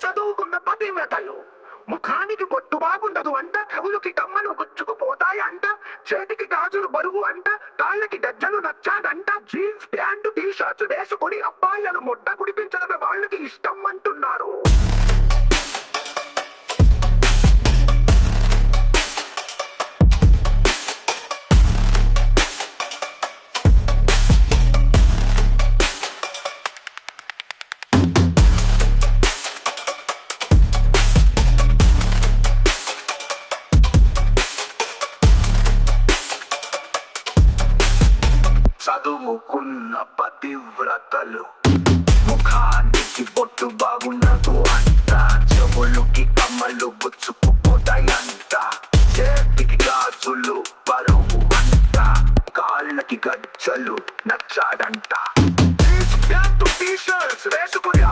చదువుకున్న పతివ్రతలు ముఖానికి బొట్టు బాగుండదు అంట కవులకి కమ్మలు గుచ్చుకుపోతాయి అంట చేతికి గాజులు బరువు అంట కాళ్ళకి డజ్జలు నచ్చాదంట జీన్స్ ప్యాంటు టీ షర్ట్స్ వేసుకుని అబ్బాయిలను ముట్ట కుడిపించడమే వాళ్ళకి ఇష్టం అంటున్నారు. చదువుకున్న పతివ్రతలు. ముఖానికి బొట్టు బాగున్నదు అంట. చెవులుకి కమ్మలు గుచ్చుకుపోతాయంట చేతికి గాజులు బరువు అంట. కాళ్ళకి గజ్జలు నచ్చాడంట. టీ షర్ట్స్ వేసుకుని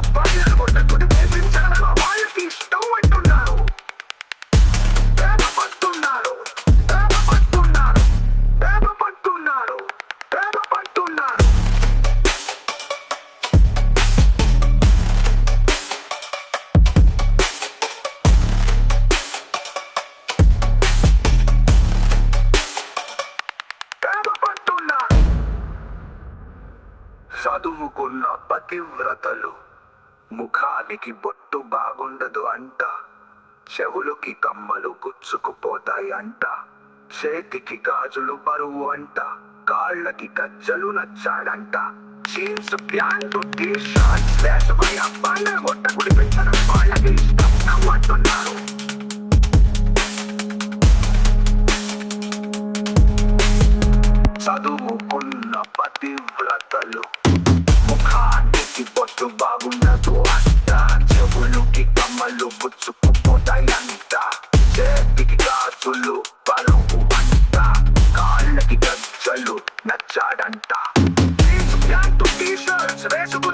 చదువుకున్న పతివ్రతలు. ముఖానికి బొట్టు బాగుండదు అంట. చెవులకి కమ్మలు గుచ్చుకుపోతాయి అంట. చేతికి గాజులు బరువు అంట. కాళ్ళకి గజ్జలు నచ్చాడంట. జీన్స్ ప్యాంటు టీ షర్ట్స్ వేసుకుని అబ్బాయిల మొట్ట కుడిపించడం వాళ్ళకి ఇష్టం అంటున్నారు చదువుకున్న పతివ్రతలు షర్ట్స్ వేసుకుని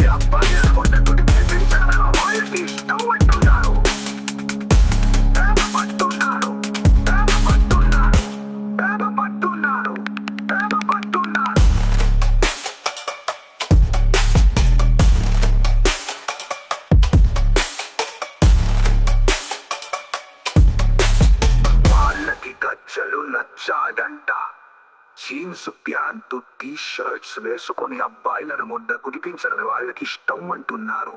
జీన్స్ ప్యాంటు టీ షర్ట్స్ వేసుకొని అబ్బాయిలను ముద్ద కుడిపించడం వాళ్ళకి ఇష్టం అంటున్నారు.